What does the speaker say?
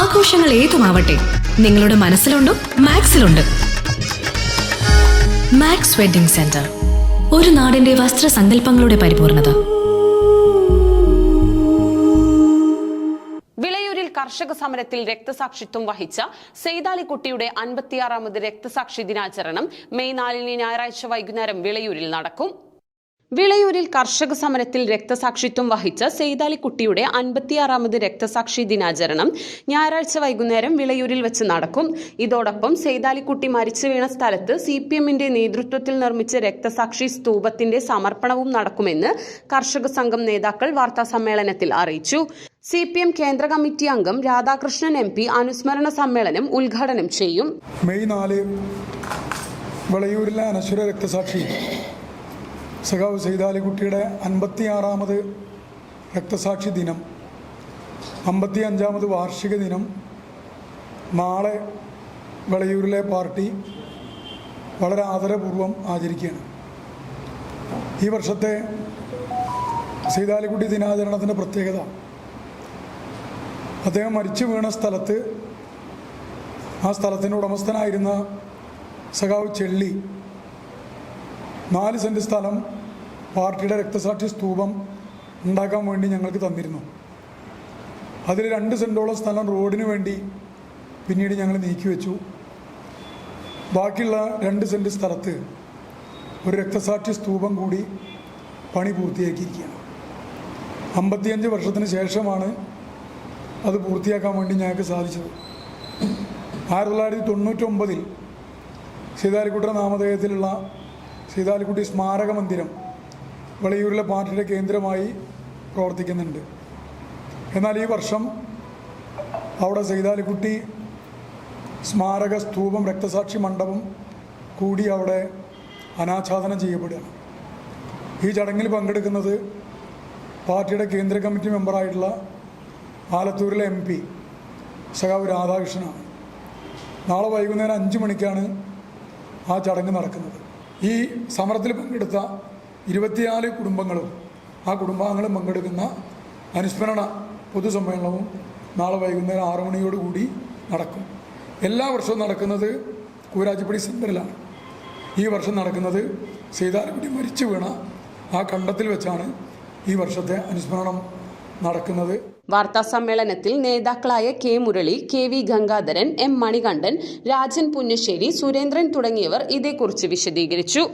ആഘോഷങ്ങൾ ഏതുമാവട്ടെ നിങ്ങളുടെ മനസ്സിലുണ്ടോ മാക്സിലുണ്ട്. മാക്സ് വെഡിംഗ് സെന്റർ ഒരു നാടിന്റെ വസ്ത്രസങ്കല്പങ്ങളുടെ പരിപൂർണത. വിളയൂരിൽ കർഷക സമരത്തിൽ രക്തസാക്ഷിത്വം വഹിച്ച സെയ്താലിക്കുട്ടിയുടെ അൻപത്തിയാറാമത് രക്തസാക്ഷി ദിനാചരണം മെയ് നാലിന് ഞായറാഴ്ച വൈകുന്നേരം വിളയൂരിൽ നടക്കും. വിളയൂരിൽ കർഷക സമരത്തിൽ രക്തസാക്ഷിത്വം വഹിച്ച സെയ്താലിക്കുട്ടിയുടെ അൻപത്തിയാറാമത് രക്തസാക്ഷി ദിനാചരണം ഞായറാഴ്ച വൈകുന്നേരം വിളയൂരിൽ വെച്ച് നടക്കും. ഇതോടൊപ്പം സെയ്താലിക്കുട്ടി മരിച്ചു വീണ സ്ഥലത്ത് സി പി എമ്മിന്റെ നേതൃത്വത്തിൽ നിർമ്മിച്ച രക്തസാക്ഷി സ്തൂപത്തിന്റെ സമർപ്പണവും നടക്കുമെന്ന് കർഷക സംഘം നേതാക്കൾ വാർത്താസമ്മേളനത്തിൽ അറിയിച്ചു. സി പി എം കേന്ദ്ര കമ്മിറ്റി അംഗം രാധാകൃഷ്ണൻ എം പി അനുസ്മരണ സമ്മേളനം ഉദ്ഘാടനം ചെയ്യും. മെയ് നാല് വിളയൂരിലെ അനശ്വര രക്തസാക്ഷി സഖാവ് സൈതാലിക്കുട്ടിയുടെ അൻപത്തിയാറാമത് രക്തസാക്ഷി ദിനം അമ്പത്തി അഞ്ചാമത് വാർഷിക ദിനം നാളെ വെളയൂരിലെ പാർട്ടി വളരെ ആദരപൂർവം ആചരിക്കുകയാണ്. ഈ വർഷത്തെ സൈതാലിക്കുട്ടി ദിനാചരണത്തിന്റെ പ്രത്യേകത അദ്ദേഹം മരിച്ചു വീണ സ്ഥലത്ത് ആ സ്ഥലത്തിന്റെ ഉടമസ്ഥനായിരുന്ന സഖാവ് ചെള്ളി നാല് സെന്റ് സ്ഥലം പാർട്ടിയുടെ രക്തസാക്ഷി സ്തൂപം ഉണ്ടാക്കാൻ വേണ്ടി ഞങ്ങൾക്ക് തന്നിരുന്നു. അതിൽ രണ്ട് സെന്റോളം സ്ഥലം റോഡിന് വേണ്ടി പിന്നീട് ഞങ്ങൾ നീക്കിവെച്ചു ബാക്കിയുള്ള രണ്ട് സെന്റ് സ്ഥലത്ത് ഒരു രക്തസാക്ഷി സ്തൂപം കൂടി പണി പൂർത്തിയാക്കിയിരിക്കുകയാണ്. അമ്പത്തിയഞ്ച് വർഷത്തിന് ശേഷമാണ് അത് പൂർത്തിയാക്കാൻ വേണ്ടി ഞങ്ങൾക്ക് സാധിച്ചത്. ആയിരത്തി തൊള്ളായിരത്തി തൊണ്ണൂറ്റൊമ്പതിൽ സീതാലിക്കുട്ട നാമധേയത്തിലുള്ള സീതാലിക്കുട്ടി സ്മാരക മന്ദിരം വെളിയൂരിലെ പാർട്ടിയുടെ കേന്ദ്രമായി പ്രവർത്തിക്കുന്നുണ്ട്. എന്നാൽ ഈ വർഷം അവിടെ സൈതാലിക്കുട്ടി സ്മാരക സ്തൂപം രക്തസാക്ഷി മണ്ഡപം കൂടി അവിടെ അനാച്ഛാദനം ചെയ്യപ്പെടുകയാണ്. ഈ ചടങ്ങിൽ പങ്കെടുക്കുന്നത് പാർട്ടിയുടെ കേന്ദ്ര കമ്മിറ്റി മെമ്പറായിട്ടുള്ള ആലത്തൂരിലെ എം പി സഖാവ് രാധാകൃഷ്ണനാണ്. നാളെ വൈകുന്നേരം അഞ്ച് മണിക്കാണ് ആ ചടങ്ങ് നടക്കുന്നത്. ഈ സമരത്തിൽ പങ്കെടുത്ത ഇരുപത്തിനാല് കുടുംബങ്ങളും ആ കുടുംബാംഗങ്ങളും പങ്കെടുക്കുന്ന അനുസ്മരണ പൊതുസമ്മേളനവും നാളെ വൈകുന്നേരം ആറു മണിയോടുകൂടി നടക്കും. എല്ലാ വർഷവും നടക്കുന്നത് കൂരാച്ചിപ്പടി സെന്ററിലാണ് ഈ വർഷം നടക്കുന്നത് സീതാരക്കുട്ടി മരിച്ചു വീണ ആ കണ്ടത്തിൽ വെച്ചാണ് ഈ വർഷത്തെ അനുസ്മരണം നടക്കുന്നത്. വാർത്താ സമ്മേളനത്തിൽ നേതാക്കളായ K Murali K V Gangadharan M Manikandan Rajan Punnassery Surendran തുടങ്ങിയവർ ഇതേക്കുറിച്ച് വിശദീകരിച്ചു.